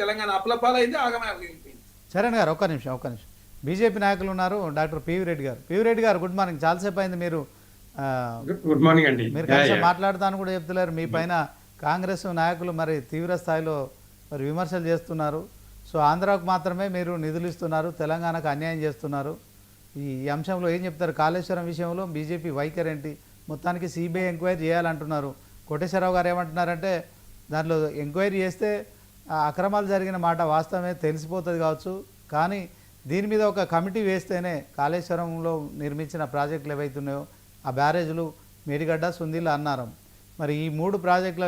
తెలంగాణ అప్లపాలైంది ఆగమైపోయింది చరణ్ గారు ఒక్క నిమిషం ఒక్క నిమిషం. బీజేపీ నాయకులు ఉన్నారు డాక్టర్ పివి రెడ్డి గారు. పివి రెడ్డి గారు గుడ్ మార్నింగ్. చాలాసేపు అయింది మీరు గుడ్ మార్నింగ్ అండి. మీరు కలిసి. మాట్లాడతాను కూడా చెప్తలేరు. మీ పైన కాంగ్రెస్ నాయకులు మరి తీవ్ర స్థాయిలో మరి విమర్శలు చేస్తున్నారు. సో ఆంధ్రాకు మాత్రమే మీరు నిధులు ఇస్తున్నారు తెలంగాణకు అన్యాయం చేస్తున్నారు. ఈ అంశంలో ఏం చెప్తారు? కాళేశ్వరం విషయంలో బీజేపీ వైఖరి ఏంటి మొత్తానికి సిబిఐ ఎంక్వైరీ చేయాలంటున్నారు. కోటేశ్వరరావు గారు ఏమంటున్నారంటే దాంట్లో ఎంక్వైరీ చేస్తే అక్రమాలు జరిగిన మాట వాస్తవమే తెలిసిపోతుంది కావచ్చు. కానీ దీని మీద ఒక కమిటీ వేస్తేనే కాళేశ్వరంలో నిర్మించిన ప్రాజెక్టులు ఏవైతున్నాయో ఆ బ్యారేజ్లు మేడిగడ్డ సుందిల్ అన్నారం. మరి ఈ మూడు ప్రాజెక్టుల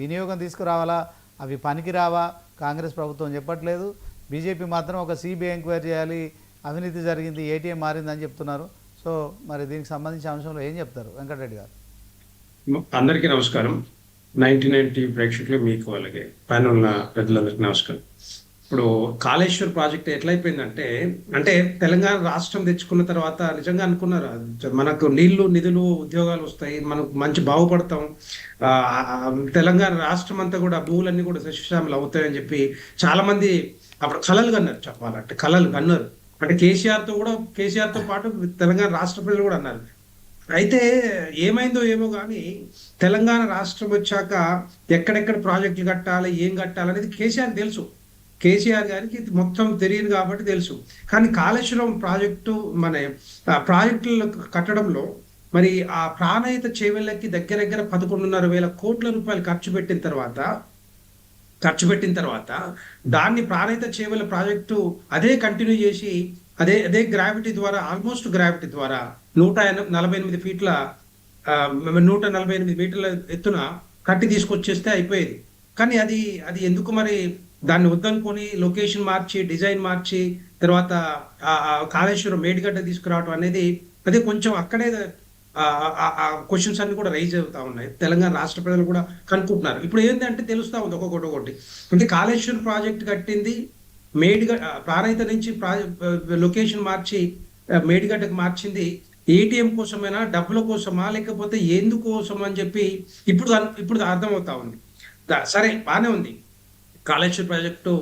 వినియోగం తీసుకురావాలా? అవి పనికి రావా కాంగ్రెస్ ప్రభుత్వం చెప్పట్లేదు. బీజేపీ మాత్రం ఒక సిబిఐ ఎంక్వైరీ చేయాలి. అవినీతి జరిగింది ఏటీఎం మారిందని చెప్తున్నారు. సో మరి దీనికి సంబంధించిన అంశంలో ఏం చెప్తారు? వెంకటరెడ్డి గారు. అందరికీ నమస్కారం. నైన్టీ నైన్టీ ప్రేక్షకులు మీకు వాళ్ళకి పైన ఉన్న పెద్దలందరికీ నమస్కారం. ఇప్పుడు కాళేశ్వర్ ప్రాజెక్ట్ ఎట్లయిపోయిందంటే అంటే తెలంగాణ రాష్ట్రం తెచ్చుకున్న తర్వాత నిజంగా అనుకున్నారు? మనకు నీళ్ళు నిధులు ఉద్యోగాలు వస్తాయి మనకు మంచి బాగుపడతాం. తెలంగాణ రాష్ట్రం అంతా కూడా భూములన్నీ కూడా శశిశామలు అవుతాయని చెప్పి చాలా మంది అప్పుడు కళలు కన్నారు చెప్పాలంటే కళలు కన్నారు. అంటే కేసీఆర్తో కూడా కేసీఆర్తో పాటు తెలంగాణ రాష్ట్ర ప్రజలు కూడా అన్నారు. అయితే ఏమైందో ఏమో కానీ తెలంగాణ రాష్ట్రం వచ్చాక ఎక్కడెక్కడ ప్రాజెక్టులు కట్టాలి ఏం కట్టాలి అనేది కేసీఆర్ తెలుసు. కేసీఆర్ గారికి మొత్తం తెలియదు కాబట్టి తెలుసు. కానీ కాళేశ్వరం ప్రాజెక్టు మన ప్రాజెక్టులు కట్టడంలో మరి ఆ ప్రాణయిత చేవెళ్ళకి దగ్గర దగ్గర పదకొండున్నర వేల కోట్ల రూపాయలు ఖర్చు పెట్టిన తర్వాత ఖర్చు పెట్టిన తర్వాత దాన్ని ప్రాణహిత చేవల ప్రాజెక్టు అదే కంటిన్యూ చేసి అదే అదే గ్రావిటీ ద్వారా ఆల్మోస్ట్ గ్రావిటీ ద్వారా నూట నలభై ఎనిమిది ఫీట్ల నూట నలభై ఎనిమిది మీటర్ల ఎత్తున కట్టి తీసుకొచ్చేస్తే అయిపోయేది. కానీ అది అది ఎందుకు మరి దాన్ని వద్దనుకొని లొకేషన్ మార్చి డిజైన్ మార్చి తర్వాత కాళేశ్వరం మేడిగడ్డ తీసుకురావడం అనేది అది కొంచెం అక్కడే ఆ క్వశ్చన్స్ అన్ని కూడా రైజ్ అవుతా ఉన్నాయి. తెలంగాణ రాష్ట్ర ప్రజలు కూడా కనుక్కుంటున్నారు. ఇప్పుడు ఏంటంటే తెలుస్తా ఉంది ఒక్కొక్కటి ఒకటి. అంటే కాళేశ్వరం ప్రాజెక్ట్ కట్టింది మేడిగడ్డ ప్రారైత నుంచి ప్రాజెక్ట్ లొకేషన్ మార్చి మేడిగడ్డకు మార్చింది ఏటీఎం కోసమైనా డబ్బుల కోసమా లేకపోతే ఎందుకోసం అని చెప్పి ఇప్పుడు ఇప్పుడు అర్థమవుతా ఉంది. సరే బాగానే ఉంది. కాళేశ్వర ప్రాజెక్టు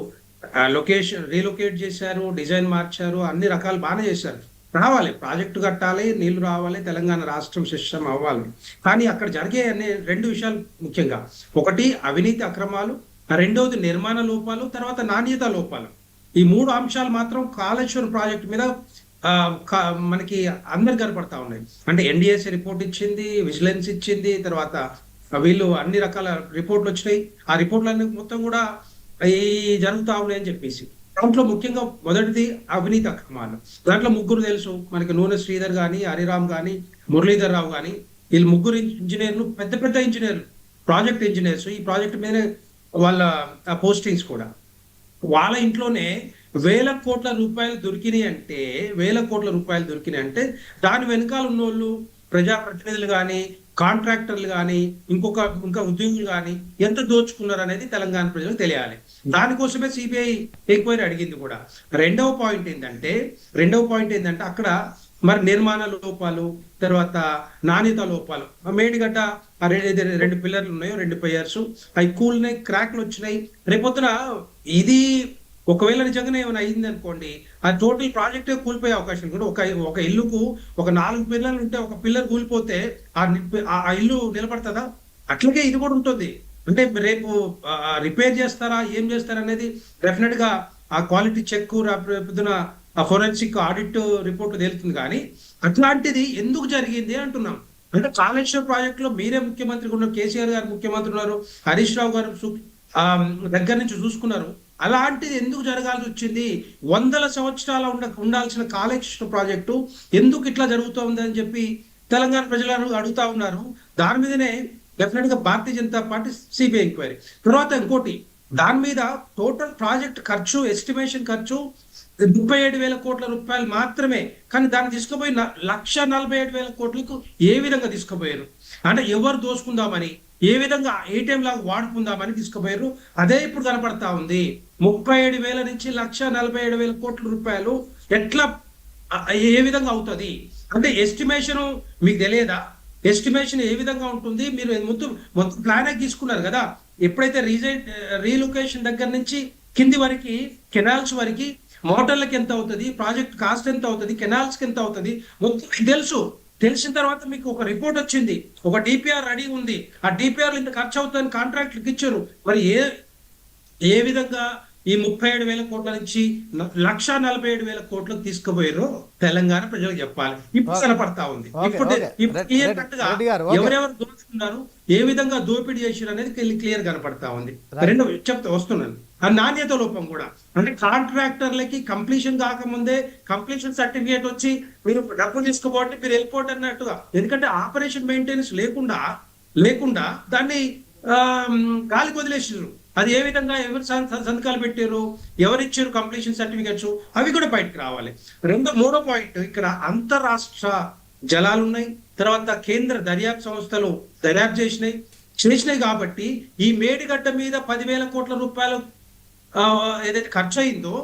లొకేషన్ రీలొకేట్ చేశారు డిజైన్ మార్చారు అన్ని రకాలు బాగానే చేశారు. రావాలి ప్రాజెక్టు కట్టాలి నీళ్ళు రావాలి తెలంగాణ రాష్ట్రం శిష్టం అవ్వాలి. కానీ అక్కడ జరిగే అనే రెండు విషయాలు ముఖ్యంగా. ఒకటి అవినీతి అక్రమాలు రెండవది నిర్మాణ లోపాలు తర్వాత నాణ్యత లోపాలు. ఈ మూడు అంశాలు మాత్రం కాళేశ్వరం ప్రాజెక్టు మీద మనకి అందరు కనపడతా ఉన్నాయి. అంటే ఎన్డిఎస్ఏ రిపోర్ట్ ఇచ్చింది విజిలెన్స్ ఇచ్చింది తర్వాత వీళ్ళు అన్ని రకాల రిపోర్ట్లు వచ్చినాయి. ఆ రిపోర్ట్లన్నీ మొత్తం కూడా ఈ జరుగుతా ఉన్నాయని చెప్పేసి. దాంట్లో ముఖ్యంగా మొదటిది అవినీతి అక్రమాలు. దాంట్లో ముగ్గురు తెలుసు. మనకి నూనె శ్రీధర్ గాని హరిరామ్ గాని మురళీధర్ రావు గాని. వీళ్ళు ముగ్గురు ఇంజనీర్లు పెద్ద పెద్ద ఇంజనీర్లు ప్రాజెక్ట్ ఇంజనీర్స్. ఈ ప్రాజెక్ట్ మీద వాళ్ళ పోస్టింగ్స్ కూడా. వాళ్ళ ఇంట్లోనే వేల కోట్ల రూపాయలు దొరికినాయి అంటే వేల కోట్ల రూపాయలు దొరికినాయి అంటే దాని వెనకాల ఉన్నోళ్ళు ప్రజాప్రతినిధులు కానీ కాంట్రాక్టర్లు కానీ ఇంకొక ఇంకా ఉద్యోగులు కానీ ఎంత దోచుకున్నారు అనేది తెలంగాణ ప్రజలకు తెలియాలి. దానికోసమే సిబిఐ ఎంక్వైరీ అడిగింది కూడా. రెండవ పాయింట్ ఏంటంటే రెండవ పాయింట్ ఏంటంటే అక్కడ మరి నిర్మాణ లోపాలు తర్వాత నాణ్యత లోపాలు. ఆ మేడిగడ్డ ఆ రెండు పిల్లర్లు ఉన్నాయో రెండు పిల్లర్స్ అవి కూలినాయి క్రాక్లు వచ్చినాయి. రేపొద్దున ఇది ఒకవేళ నిజంగానే ఏమైనా అయింది అనుకోండి ఆ టోటల్ ప్రాజెక్టే కూలిపోయే అవకాశం కూడా ఒక ఒక ఇల్లుకు ఒక నాలుగు పిల్లలు ఉంటే ఒక పిల్లర్ కూలిపోతే ఆ ఆ ఇల్లు నిలబడుతుందా? అట్లాగే ఇది కూడా ఉంటుంది. అంటే రేపు రిపేర్ చేస్తారా ఏం చేస్తారా అనేది డెఫినెట్గా ఆ క్వాలిటీ చెక్ పొద్దున ఆ ఫోరెన్సిక్ ఆడిట్ రిపోర్ట్ తేలుతుంది. కానీ అట్లాంటిది ఎందుకు జరిగింది అంటున్నాం. అంటే కాళేశ్వర ప్రాజెక్ట్లో మీరే ముఖ్యమంత్రి ఉన్నారు కేసీఆర్ గారు ముఖ్యమంత్రి ఉన్నారు హరీష్ రావు గారు దగ్గర నుంచి చూసుకున్నారు. అలాంటిది ఎందుకు జరగాల్సి వచ్చింది? వందల సంవత్సరాల ఉండ ఉండాల్సిన కాళేశ్వర ప్రాజెక్టు ఎందుకు ఇట్లా జరుగుతోంది అని చెప్పి తెలంగాణ ప్రజలను అడుగుతా ఉన్నారు. దాని మీదనే డెఫినెట్గా Bharatiya Janata party CBI enquiry. తర్వాత ఇంకోటి దాని మీద టోటల్ ప్రాజెక్ట్ ఖర్చు ఎస్టిమేషన్ ఖర్చు ముప్పై ఏడు వేల కోట్ల రూపాయలు మాత్రమే. కానీ దాన్ని తీసుకుపోయి లక్ష నలభై ఏడు వేల కోట్లకు ఏ విధంగా తీసుకుపోయారు? అంటే ఎవరు దోసుకుందామని? ఏ విధంగా ఏటీఎం లాగా వాడుకుందామని తీసుకుపోయారు. అదే ఇప్పుడు కనపడతా ఉంది. ముప్పై ఏడు వేల నుంచి లక్ష నలభై ఏడు వేల కోట్ల రూపాయలు ఎట్లా ఏ విధంగా అవుతుంది? అంటే ఎస్టిమేషన్ మీకు తెలియదా? ఎస్టిమేషన్ ఏ విధంగా ఉంటుంది? మీరు మొత్తం మొత్తం ప్లాన్ తీసుకున్నారు కదా? ఎప్పుడైతే రీజైన్ రీలొకేషన్ దగ్గర నుంచి కింది వరకు కెనాల్స్ వరకు మోటార్లకు ఎంత అవుతుంది? ప్రాజెక్ట్ కాస్ట్ ఎంత అవుతుంది? కెనాల్స్కి ఎంత అవుతుంది? మొత్తం మీకు తెలుసు. తెలిసిన తర్వాత మీకు ఒక రిపోర్ట్ వచ్చింది. ఒక డిపిఆర్ రెడీ ఉంది. ఆ డిపిఆర్ ఇంత ఖర్చు అవుతుందని కాంట్రాక్ట్లకు ఇచ్చారు మరి ఏ ఏ విధంగా ఈ ముప్పై ఏడు వేల కోట్ల నుంచి లక్ష నలభై ఏడు వేల కోట్లకు తీసుకుపోయారో తెలంగాణ ప్రజలకు చెప్పాలి. ఇప్పుడు. కనపడతా ఉంది. ఇప్పుడు. ఎవరెవరు దోచుకున్నారు ఏ విధంగా దోపిడీ చేశారు అనేది క్లియర్ కనపడతా ఉంది. రెండు చెప్తా వస్తున్నాను. ఆ నాణ్యత లోపం కూడా. అంటే కాంట్రాక్టర్లకి కంప్లీషన్ కాకముందే కంప్లీషన్ సర్టిఫికేట్ వచ్చి మీరు డబ్బులు తీసుకోబోతే మీరు వెళ్ళిపోండి అన్నట్టుగా. ఎందుకంటే ఆపరేషన్ మెయింటెనెన్స్ లేకుండా లేకుండా దాన్ని ఆ, గాలికి వదిలేసారు అది ఏ విధంగా ఎవరు సంతకాలు పెట్టారు? ఎవరిచ్చారు కంప్లీషన్ సర్టిఫికేట్స్ అవి కూడా బయటకు రావాలి. రెండో మూడో పాయింట్ ఇక్కడ అంతరాష్ట్ర జలాలు ఉన్నాయి తర్వాత కేంద్ర దర్యాప్తు సంస్థలు దర్యాప్తు చేసినాయి. చేసినాయి కాబట్టి ఈ మేడిగడ్డ మీద పదివేల కోట్ల రూపాయలు ఏదైతే ఖర్చు అయిందో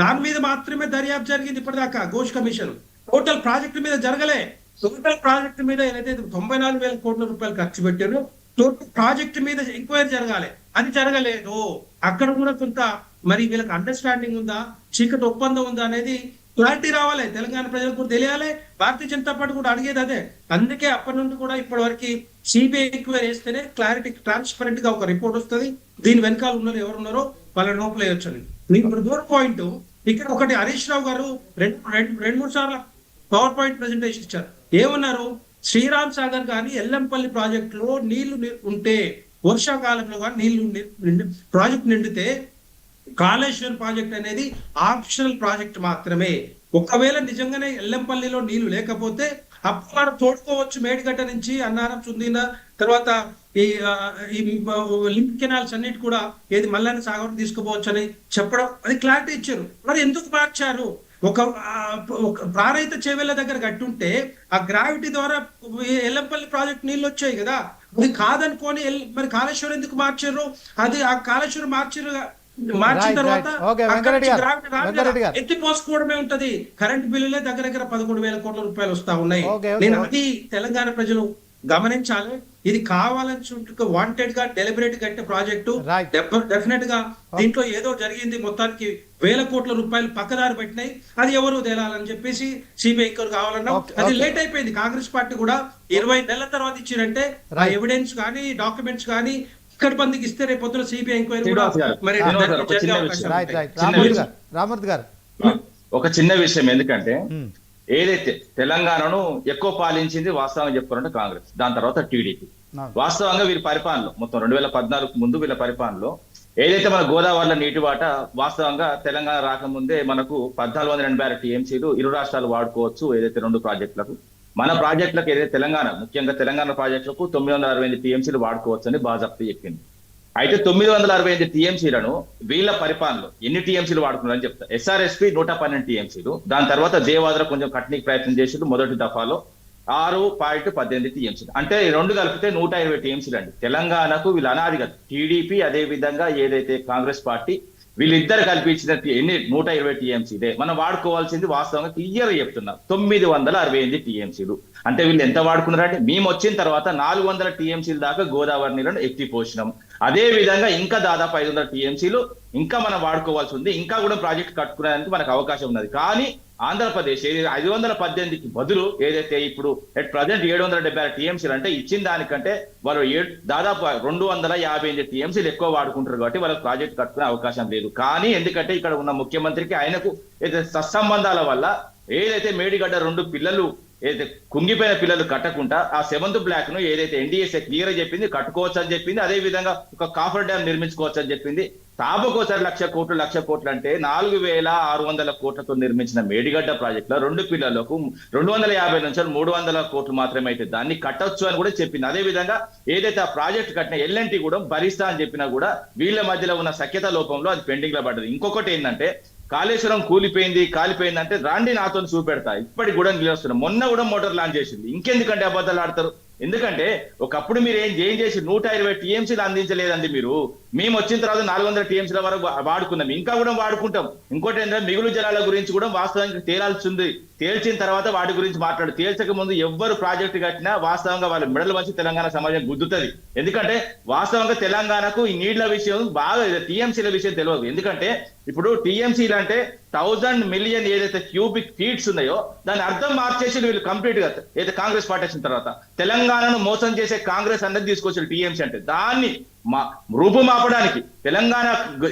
దాని మీద మాత్రమే దర్యాప్తు జరిగింది ఇప్పటిదాకా ఘోష్ కమిషన్. టోటల్ ప్రాజెక్ట్ మీద జరగలే. టోటల్ ప్రాజెక్టు మీద ఏదైతే తొంభై నాలుగు వేల కోట్ల రూపాయలు ఖర్చు పెట్టారో ప్రాజెక్ట్ మీద ఎంక్వైరీ జరగాలి. అది జరగలేదు. అక్కడ కూడా కొంత మరి వీళ్ళకి అండర్స్టాండింగ్ ఉందా? చీకటి ఒప్పందం ఉందా అనేది క్లారిటీ రావాలి. తెలంగాణ ప్రజలకు కూడా తెలియాలి. భారతీయ జనతా పార్టీ కూడా అడిగేది అదే. అందుకే అప్పటి నుండి కూడా ఇప్పటి వరకు సిబిఐ ఎంక్వైరీ వేస్తేనే క్లారిటీ ట్రాన్స్పరెంట్గా ఒక రిపోర్ట్ వస్తుంది. దీని వెనకాల ఉన్నారు ఎవరు ఉన్నారో వాళ్ళ లోపల అని మీకు ఇప్పుడు దూర పాయింట్ ఇక్కడ ఒకటి హరీష్ రావు గారు రెండు రెండు రెండు మూడు సార్లు పవర్ పాయింట్ ప్రెజెంటేషన్ ఇచ్చారు. ఏమన్నారు? శ్రీరామ్ సాగర్ కానీ ఎల్లంపల్లి ప్రాజెక్టులో నీళ్ళు ని- ఉంటే వర్షాకాలంలో కానీ నీళ్ళు ని- నిండి ప్రాజెక్ట్ నిండితే కాళేశ్వరం ప్రాజెక్ట్ అనేది ఆప్షనల్ ప్రాజెక్ట్ మాత్రమే. ఒకవేళ నిజంగానే ఎల్లంపల్లిలో నీళ్ళు లేకపోతే అప్పుడు మనం తోడుకోవచ్చు మేడిగడ్డ నుంచి అన్నారం చుందిన తర్వాత ఈ ఈ లింక్ కెనాల్స్ అన్నిటి కూడా ఏది మల్లాని సాగర్ తీసుకుపోవచ్చు అని చెప్పడం అది క్లారిటీ ఇచ్చారు. మరి ఎందుకు మార్చారు? ఒక ప్రారైత చెవెళ్ళ దగ్గర కట్టుంటే ఆ గ్రావిటీ ద్వారా ఎల్లంపల్లి ప్రాజెక్ట్ నీళ్ళు వచ్చాయి కదా. అది కాదనుకొని మరి కాళేశ్వరం ఎందుకు మార్చారు? అది ఆ కాళేశ్వరం మార్చారు మార్చిన తర్వాత. ఎత్తి పోసుకోవడమే ఉంటది. కరెంట్ బిల్లులే దగ్గర దగ్గర పదకొండు వేల కోట్ల రూపాయలు వస్తా ఉన్నాయి. నేను. అది తెలంగాణ ప్రజలు గమనించాలి ఇది కావాలని వాంటెడ్గా డెలిబరేట్ కట్టే ప్రాజెక్టు. డెఫినెట్గా దీంట్లో ఏదో జరిగింది మొత్తానికి వేల కోట్ల రూపాయలు పక్కదారి పెట్టినాయి అది ఎవరు తేలాలని చెప్పేసి సిబిఐ కావాలన్నా అది. లేట్ అయిపోయింది కాంగ్రెస్ పార్టీ కూడా ఇరవై నెలల తర్వాత ఇచ్చారంటే ఆ. ఎవిడెన్స్ కానీ డాక్యుమెంట్స్ కానీ ఇక్కడ మందికి ఇస్తే రేపు పొద్దున సిబిఐ ఎంక్వైరీ కూడా మరి దానికి గారు, ఒక చిన్న విషయం. రైట్ ఉంది. రైట్ చిన్న రామూర్తి విషయం. గారు రామూర్తి గారు ఒక చిన్న విషయం ఎందుకంటే ఉమ్, ఏదైతే తెలంగాణను ఎక్కువ పాలించింది వాస్తవంగా చెప్పుకోవాలంటే కాంగ్రెస్ దాని తర్వాత టీడీపీ. వాస్తవంగా వీరి పరిపాలనలో మొత్తం రెండు వేల పద్నాలుగు ముందు వీళ్ళ పరిపాలనలో ఏదైతే మన గోదావరిలో నీటి వాట వాస్తవంగా తెలంగాణ రాకముందే మనకు పద్నాలుగు వందల ఎనభై ఆరు టీఎంసీలు ఇరు రాష్ట్రాలు వాడుకోవచ్చు ఏదైతే రెండు ప్రాజెక్టులకు. మన ప్రాజెక్టులకు ఏదైతే తెలంగాణ ముఖ్యంగా తెలంగాణ ప్రాజెక్టులకు తొమ్మిది వందల అరవై ఎనిమిది టీఎంసీలు వాడుకోవచ్చు అని బాజాప్తి చెప్పింది. అయితే తొమ్మిది వందల అరవై ఎనిమిది టీఎంసీలను వీళ్ళ పరిపాలనలో ఎన్ని టీఎంసీలు వాడుకున్నారని చెప్తా. ఎస్ఆర్ఎస్పి నూట పన్నెండు టీఎంసీలు. దాని తర్వాత జయవాద్ర కొంచెం కట్నీకి ప్రయత్నం చేసిండు మొదటి దఫాలో. ఆరు పాయింట్ పద్దెనిమిది టీఎంసీలు. అంటే రెండు కలిపితే నూట ఇరవై టీఎంసీలు అండి. తెలంగాణకు వీళ్ళు అనాదిగా టీడీపీ అదే విధంగా ఏదైతే కాంగ్రెస్ పార్టీ వీళ్ళిద్దరు కల్పించిన ఎన్ని? నూట ఇరవై టీఎంసీలే. మనం వాడుకోవాల్సింది వాస్తవంగా క్లియర్ చెప్తున్నారు తొమ్మిది వందల అరవై ఎనిమిది టీఎంసీలు. అంటే వీళ్ళు ఎంత వాడుకున్నారంటే మేము వచ్చిన తర్వాత నాలుగు వందల టీఎంసీల దాకా గోదావరి నీళ్ళను ఎత్తి పోసినాం అదే విధంగా ఇంకా దాదాపు ఐదు వందల టీఎంసీలు ఇంకా మనం వాడుకోవాల్సి ఉంది. ఇంకా కూడా ప్రాజెక్ట్ కట్టుకునేందుకు మనకు అవకాశం ఉన్నది. కానీ ఆంధ్రప్రదేశ్ ఐదు వందల పద్దెనిమిదికి బదులు ఏదైతే ఇప్పుడు ఎట్ ప్రజెంట్ ఏడు వందల డెబ్బై ఆరు టీఎంసీలు అంటే ఇచ్చిన దానికంటే వాళ్ళు ఏడు దాదాపు రెండు వందల యాభై ఎనిమిది టీఎంసీలు ఎక్కువ వాడుకుంటారు కాబట్టి వాళ్ళకి ప్రాజెక్ట్ కట్టుకునే అవకాశం లేదు. కానీ ఎందుకంటే ఇక్కడ ఉన్న ముఖ్యమంత్రికి ఆయనకు ఏదైతే సత్సంబంధాల వల్ల ఏదైతే మేడిగడ్డ రెండు పిల్లలు ఏదైతే కుంగిపోయిన పిల్లలు కట్టకుండా ఆ సెవెంత్ బ్లాక్ను ఏదైతే ఎన్డీఎస్ఏ క్లియర్ చెప్పింది కట్టుకోవచ్చు అని చెప్పింది అదే విధంగా ఒక కాఫర్ డ్యామ్ నిర్మించుకోవచ్చు అని చెప్పింది. తాపకోసారి లక్ష కోట్లు లక్ష కోట్లు అంటే నాలుగు వేల ఆరు వందల కోట్లతో నిర్మించిన మేడిగడ్డ ప్రాజెక్టులో రెండు పిల్లలకు రెండు వందల యాభై నుంచి మూడు వందల కోట్లు మాత్రమే అయితే దాన్ని కట్టొచ్చు అని కూడా చెప్పింది. అదే విధంగా ఏదైతే ఆ ప్రాజెక్ట్ కట్టిన ఎల్ఎన్టీ కూడా భరిస్తా అని చెప్పినా కూడా వీళ్ళ మధ్యలో ఉన్న సఖ్యత లోపంలో అది పెండింగ్లో పడ్డది. ఇంకొకటి ఏంటంటే కాళేశ్వరం కూలిపోయింది కాలిపోయింది అంటే రాండి నాతో చూపెడతా. ఇప్పటికి కూడా నిలుస్తున్నా మొన్న కూడా మోటార్ లాంచ్ చేసింది. ఇంకెందుకంటే అబద్ధాలు ఆడతారు? ఎందుకంటే ఒకప్పుడు మీరు ఏం ఏం చేసి నూట ఇరవై టీఎంసీలు అందించలేదండి మీరు. మేము వచ్చిన తర్వాత నాలుగు వందల టీఎంసీల వరకు వాడుకున్నాం. ఇంకా కూడా వాడుకుంటాం. ఇంకోటి ఏంటంటే మిగులు జలాల గురించి కూడా వాస్తవానికి తేలాల్సి ఉంది తేల్చిన తర్వాత వాటి గురించి మాట్లాడు. తేల్చక ముందు ఎవ్వరు ప్రాజెక్టు కట్టినా వాస్తవంగా వాళ్ళ మెడలు వచ్చి తెలంగాణ సమాజం గుద్దుతుంది. ఎందుకంటే వాస్తవంగా తెలంగాణకు ఈ నీళ్ళ విషయం బాగా టీఎంసీల విషయం తెలియదు ఎందుకంటే ఇప్పుడు టీఎంసీలు అంటే థౌజండ్ మిలియన్ ఏదైతే క్యూబిక్ ఫీట్స్ ఉన్నాయో దాని అర్థం మార్చేసి వీళ్ళు కంప్లీట్గా అయితే కాంగ్రెస్ పార్టీ వచ్చిన తర్వాత తెలంగాణను మోసం చేసే కాంగ్రెస్ అన్నది తీసుకొచ్చారు టీఎంసీ అంటే. దాన్ని మా రూపుమాపడానికి తెలంగాణ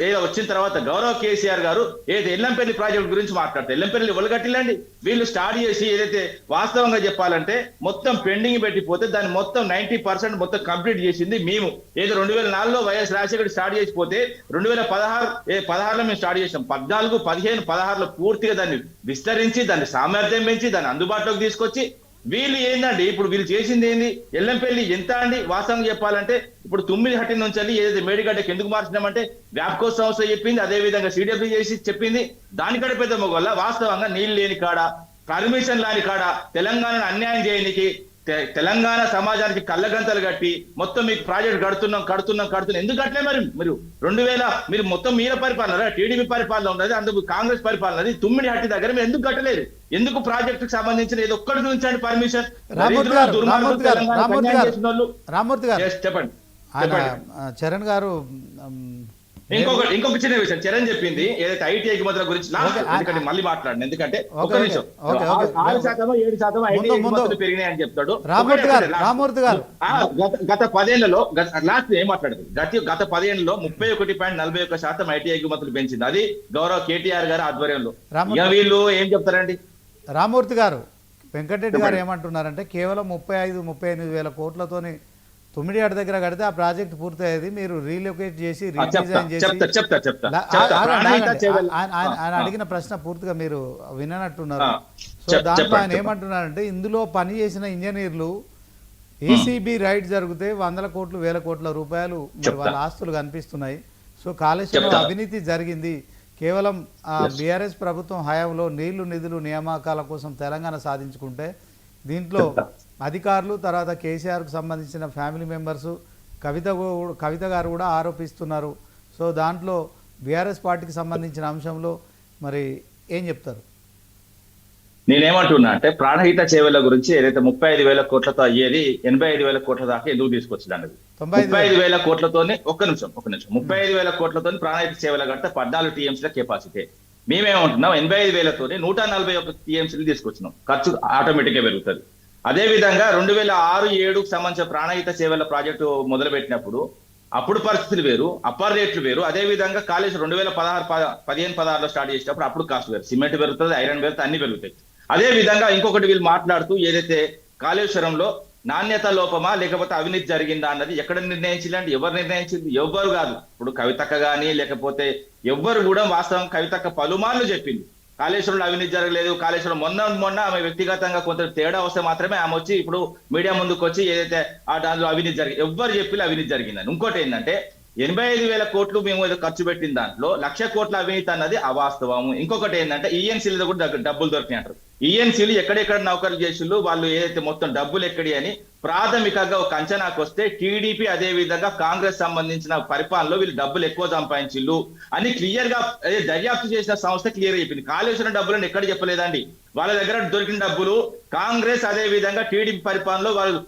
ఏదో వచ్చిన తర్వాత గౌరవ కేసీఆర్ గారు ఏదో ఎల్లంపల్లి ప్రాజెక్ట్ గురించి మాట్లాడతారు ఎల్లంపల్లి ఒలగట్టిలండి వీళ్ళు స్టార్ట్ చేసి ఏదైతే వాస్తవంగా చెప్పాలంటే మొత్తం పెండింగ్ పెట్టిపోతే దాన్ని మొత్తం నైన్టీ పర్సెంట్ మొత్తం కంప్లీట్ చేసింది మేము. ఏదో రెండు వేల నాలుగులో వైఎస్ రాజశేఖర్ స్టార్ట్ చేసిపోతే రెండు వేల పదహారు ఏ పదహారులో మేము స్టార్ట్ చేసాం. పద్నాలుగు పదిహేను పదహారులో పూర్తిగా దాన్ని విస్తరించి దాన్ని సామర్థ్యం పెంచి దాన్ని అందుబాటులోకి తీసుకొచ్చి వీళ్ళు ఏందండి? ఇప్పుడు వీళ్ళు చేసింది ఏంది? ఎల్లంపల్లి ఎంత అండి? వాస్తవం చెప్పాలంటే ఇప్పుడు తొమ్మిది హట్టి నుంచి వెళ్ళి ఏదైతే మేడిగడ్డకి ఎందుకు మార్చినామంటే వ్యాప్కో సంస్థ చెప్పింది అదే విధంగా సిడబ్ల్యూ చేసి చెప్పింది. దానికంటే పెద్ద వల్ల వాస్తవంగా నీళ్ళు లేని కాడ పర్మిషన్ లాని కాడ తెలంగాణను అన్యాయం చేయనికి తెలంగాణ సమాజానికి కళ్ళగంతలు కట్టి మొత్తం మీకు ప్రాజెక్ట్ కడుతున్నాం కడుతున్నాం కడుతున్నాం. ఎందుకు కట్టలే మరి మీరు రెండు వేల మీరు మొత్తం మీర పరిపాలన టీడీపీ పరిపాలన ఉన్నది అందుకు కాంగ్రెస్ పరిపాలన తుమ్మిడి హట్టి దగ్గర మీరు ఎందుకు కట్టలేదు? ఎందుకు ప్రాజెక్టుకు సంబంధించిన ఏదో ఒక్కటి ఉంచండి పర్మిషన్? చెప్పండి. చరణ్ గారు ఇంకొక ఇంకొక చిన్న విషయం. చరణ్ చెప్పింది ఏదైతే ఐటీ ఎగుమతుల గురించి ఎందుకంటే మళ్ళీ మాట్లాడండి. ఎందుకంటే ఒక నిమిషం. ఆరు శాతం ఏడు శాతం ఐటీ. ఎగుమతులు పెరిగినాయి అని చెప్తాడు రామూర్తి గారు, గత పదేళ్ళలో లాస్ట్ ఏం మాట్లాడదు? గత గత పదేళ్ళలో ముప్పై ఒకటి పాయింట్ నలభై ఒక్క శాతం ఐటీ ఎగుమతులు పెంచింది. అది గౌరవ కేటీఆర్ గారి ఆధ్వర్యంలో. వీళ్ళు ఏం చెప్తారండి? రామూర్తి గారు వెంకటరెడ్డి గారు ఏమంటున్నారంటే కేవలం ముప్పై ఐదు ముప్పై ఎనిమిది వేల కోట్లతోని తొమ్మిడియాడ దగ్గర కడితే ఆ ప్రాజెక్ట్ పూర్తయ్యేది మీరు రీలొకేట్ చేసి రీడిజైన్ చేసి ఆయన అడిగిన ప్రశ్న పూర్తిగా మీరు విననట్టున్నారు. సో దాంట్లో ఆయన. ఏమంటున్నారంటే ఇందులో పని చేసిన ఇంజనీర్లు ఏసీబీ రైడ్ జరిగితే వందల కోట్లు వేల కోట్ల రూపాయలు మరి. వాళ్ళ ఆస్తులు కనిపిస్తున్నాయి సో కాళేశ్వరం. అవినీతి జరిగింది కేవలం బీఆర్ఎస్ ప్రభుత్వం హయాంలో నీళ్ళు నిధులు నియామకాల కోసం తెలంగాణ సాధించుకుంటే దీంట్లో. అధికారులు తర్వాత కేసీఆర్కు సంబంధించిన ఫ్యామిలీ మెంబర్స్ కవిత కవిత గారు కూడా ఆరోపిస్తున్నారు. సో దాంట్లో బీఆర్ఎస్ పార్టీకి సంబంధించిన అంశంలో మరి ఏం చెప్తారు? నేనేమంటున్నా అంటే ప్రాణహిత చేవెల గురించి ఏదైతే ముప్పై ఐదు వేల కోట్లతో అయ్యేది ఎనభై ఐదు వేల కోట్ల దాకా ఎందుకు తీసుకొచ్చింది అన్నది తొంభై ఐదు ముప్పై ఐదు వేల కోట్లతోనే ఒక్క నిమిషం ఒక్క నిమిషం. ముప్పై ఐదు వేల కోట్లతో ప్రాణహిత సేవల కడితే పద్నాలుగు టీఎంసీల కెపాసిటీ మేమేమంటున్నాం? ఎనభై ఐదు వేలతోనే నూట నలభై ఒక టీఎంసీలు తీసుకొచ్చినాం. ఖర్చు ఆటోమేటిక్గా పెరుగుతుంది. అదే విధంగా రెండు వేల ఆరు ఏడుకు సంబంధించిన ప్రాణహిత సేవల ప్రాజెక్టు మొదలు పెట్టినప్పుడు అప్పుడు పరిస్థితులు వేరు అప్పర్ రేట్లు వేరు. అదే విధంగా కాలేజ్ రెండు వేల పదహారు పదిహేను పదహారులో స్టార్ట్ చేసినప్పుడు అప్పుడు కాస్ట్ వేరు. సిమెంట్ పెరుగుతుంది ఐరన్ పెరుగుతుంది అన్ని పెరుగుతాయి. అదే విధంగా ఇంకొకటి వీళ్ళు మాట్లాడుతూ ఏదైతే కాళేశ్వరంలో నాణ్యత లోపమా లేకపోతే అవినీతి జరిగిందా అన్నది ఎక్కడ నిర్ణయించిందంటే ఎవరు నిర్ణయించింది? ఎవ్వరు కాదు. ఇప్పుడు కవితక్క కానీ లేకపోతే ఎవ్వరు కూడా వాస్తవం కవితక్క పలుమార్లు చెప్పింది. కాళేశ్వరంలో అవినీతి జరగలేదు కాళేశ్వరం మొన్న మొన్న ఆమె వ్యక్తిగతంగా కొంత తేడా వస్తే మాత్రమే ఆమె వచ్చి ఇప్పుడు మీడియా ముందుకు వచ్చి ఏదైతే ఆ దానిలో అవినీతి జరిగింది ఎవ్వరు చెప్పి అవినీతి జరిగిందని. ఇంకోటి ఏంటంటే ఎనభై ఐదు వేల కోట్లు మేము ఏదో ఖర్చు పెట్టిన దాంట్లో లక్ష కోట్ల అవినీతి అన్నది అవాస్తవము. ఇంకొకటి ఏంటంటే ఈఎన్సీలతో కూడా డబ్బులు దొరికినాయి అంటారు. ఈఎన్సీలు ఎక్కడెక్కడ నౌకర్లు చేసిళ్ళు వాళ్ళు ఏదైతే మొత్తం డబ్బులు ఎక్కడి అని ప్రాథమికంగా ఒక అంచనాకు వస్తే టీడీపీ అదే విధంగా కాంగ్రెస్ సంబంధించిన పరిపాలనలో వీళ్ళు డబ్బులు ఎక్కువ సంపాదించిల్లు అని క్లియర్గా దర్యాప్తు చేసిన సంస్థ క్లియర్ చెప్పింది. కాళేశ్వరం డబ్బులను ఎక్కడ చెప్పలేదండి. వాళ్ళ దగ్గర దొరికిన డబ్బులు కాంగ్రెస్ అదే విధంగా టీడీపీ పరిపాలనలో వాళ్ళు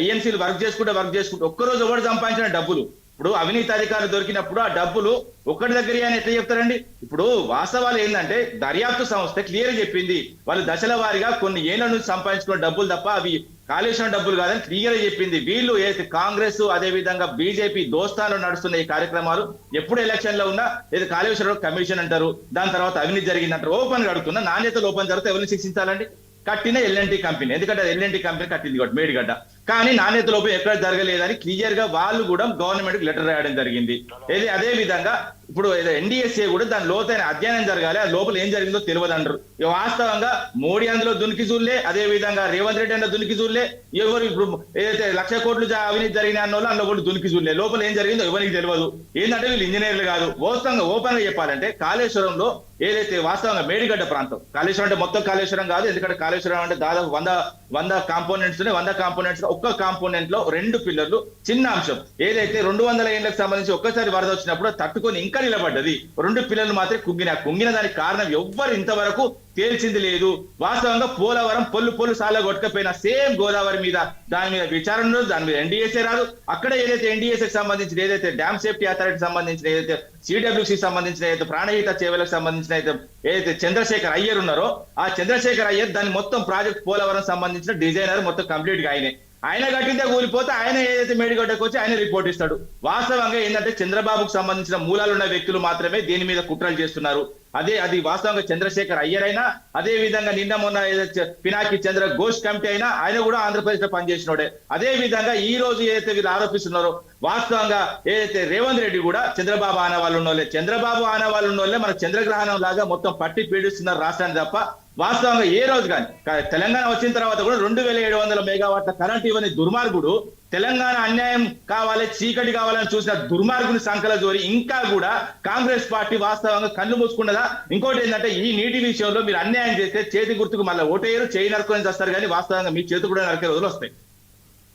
ఏఎన్సీలు వర్క్ చేసుకుంటే వర్క్ చేసుకుంటే ఒక్కరోజు ఎవరు సంపాదించిన డబ్బులు? ఇప్పుడు అవినీతి అధికారులు దొరికినప్పుడు ఆ డబ్బులు ఒక్కడి దగ్గర అని ఎట్లా చెప్తారండి? ఇప్పుడు వాస్తవాలు ఏంటంటే దర్యాప్తు సంస్థ క్లియర్ చెప్పింది. వాళ్ళు దశల వారీగా కొన్ని ఏళ్ళ నుంచి సంపాదించుకున్న డబ్బులు తప్ప అవి కాళేశ్వరం డబ్బులు కాదని క్లియర్ చెప్పింది. వీళ్ళు కాంగ్రెస్ అదే విధంగా బీజేపీ దోస్తాలు నడుస్తున్న ఈ కార్యక్రమాలు ఎప్పుడు ఎలక్షన్లో ఉన్నా ఏది కాళేశ్వరం కమిషన్ అంటారు దాని తర్వాత అవినీతి జరిగిందంటారు ఓపెన్గా అడుగుతున్నా నాణ్యత లోపం తర్వాత ఎవరిని శిక్షించాలండి? కట్టిన ఎల్ఎన్టీ కంపెనీ ఎందుకంటే ఎల్ఎన్టీ కంపెనీ కట్టింది కాబట్టి మేడిగడ్డ. కానీ నాణ్యత లోపం ఎక్కడ జరగలేదని క్లియర్గా వాళ్ళు కూడా గవర్నమెంట్కి లెటర్ రాయడం జరిగింది. ఇది అదే విధంగా ఇప్పుడు ఎన్డీఎస్ఏ కూడా దాని లోతైన అధ్యయనం జరగాలి ఆ లోపల ఏం జరిగిందో తెలియదు అంటారు వాస్తవంగా మోడీ అందులో దునికి చూడలే అదే విధంగా రేవంత్ రెడ్డి అందులో దునికి చూడలే ఎవరు ఇప్పుడు ఏదైతే లక్ష కోట్లు అవినీతి జరిగిన అన్న వాళ్ళు అందులో కూడా దునికి చూడలే లోపల ఏం జరిగిందో ఎవరికి తెలియదు. ఏంటంటే వీళ్ళు ఇంజనీర్లు కాదు. వాస్తవంగా ఓపెన్గా చెప్పాలంటే కాళేశ్వరంలో ఏదైతే వాస్తవంగా మేడిగడ్డ ప్రాంతం కాళేశ్వరం అంటే మొత్తం కాళేశ్వరం కాదు ఎందుకంటే కాళేశ్వరం అంటే దాదాపు వంద వంద కాంపోనెంట్స్ వంద కాంపోనెంట్స్ ఒక్క కాంపోనెంట్లో రెండు పిల్లర్లు చిన్న అంశం. ఏదైతే రెండు వందల ఏళ్ళకు సంబంధించి ఒక్కసారి వరద వచ్చినప్పుడు తట్టుకొని ఇంకా నిలబడ్డది. రెండు పిల్లలు మాత్రం కుంగిన. కుంగిన దానికి కారణం ఎవ్వరు ఇంతవరకు తేల్చింది లేదు. వాస్తవంగా పోలవరం పొల్లు పొల్లు సాల కొట్టకపోయినా సేమ్ గోదావరి మీద దాని మీద విచారణ ఉండదు, దాని మీద ఎన్డీఎస్ఏ రాదు. అక్కడ ఏదైతే ఎన్డీఎస్ఏకి సంబంధించిన ఏదైతే డ్యామ్ సేఫ్టీ అథారిటీ సంబంధించిన ఏదైతే సిడబ్ల్యూసి సంబంధించిన ఏదైతే ప్రాణహిత సేవలకు సంబంధించిన అయితే ఏదైతే చంద్రశేఖర్ అయ్యర్ ఉన్నారో ఆ చంద్రశేఖర్ అయ్యర్ దాని మొత్తం ప్రాజెక్ట్ పోలవరం సంబంధించిన డిజైనర్ మొత్తం కంప్లీట్గా ఆయనే. ఆయన కట్టిందే కూలిపోతే ఆయన ఏదైతే మేడిగడ్డకు వచ్చి ఆయన రిపోర్ట్ ఇస్తాడు. వాస్తవంగా ఏంటంటే చంద్రబాబుకు సంబంధించిన మూలాలు ఉన్న వ్యక్తులు మాత్రమే దీని మీద కుట్రలు చేస్తున్నారు. అదే అది వాస్తవంగా చంద్రశేఖర్ అయ్యర్ అయినా అదే విధంగా నిన్న మొన్న ఏదైతే పినాకి చంద్ర ఘోష్ కమిటీ అయినా ఆయన కూడా ఆంధ్రప్రదేశ్లో పనిచేసినోడే. అదే విధంగా ఈ రోజు ఏదైతే వీళ్ళు ఆరోపిస్తున్నారో వాస్తవంగా ఏదైతే రేవంత్ రెడ్డి కూడా చంద్రబాబు ఆనవాళ్ళు ఉన్నోళ్ళే చంద్రబాబు ఆనవాళ్ళు ఉన్నోళ్ళే మన చంద్రగ్రహణం లాగా మొత్తం పట్టి పీడిస్తున్నారు రాష్ట్రాన్ని తప్ప వాస్తవంగా ఏ రోజు కానీ తెలంగాణ వచ్చిన తర్వాత కూడా రెండు వేల ఏడు వందల మెగావాట్ల కరెంట్ ఇవ్వని దుర్మార్గుడు తెలంగాణ అన్యాయం కావాలి చీకటి కావాలని చూసిన దుర్మార్గుని సంకల జోరి ఇంకా కూడా కాంగ్రెస్ పార్టీ వాస్తవంగా కళ్ళు మూసుకున్నదా ఇంకోటి ఏంటంటే ఈ నీటి విషయంలో మీరు అన్యాయం చేస్తే చేతి గుర్తుకు మళ్ళీ ఓటేయరు చేయి నరుకొని వస్తారు కానీ వాస్తవంగా మీ చేతి కూడా నరికే రోజులు వస్తాయి.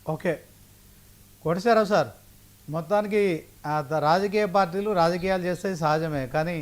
ఓకే. కోటేశ్వరరావు సార్ మొత్తానికి రాజకీయ పార్టీలు రాజకీయాలు చేస్తే సహజమే కానీ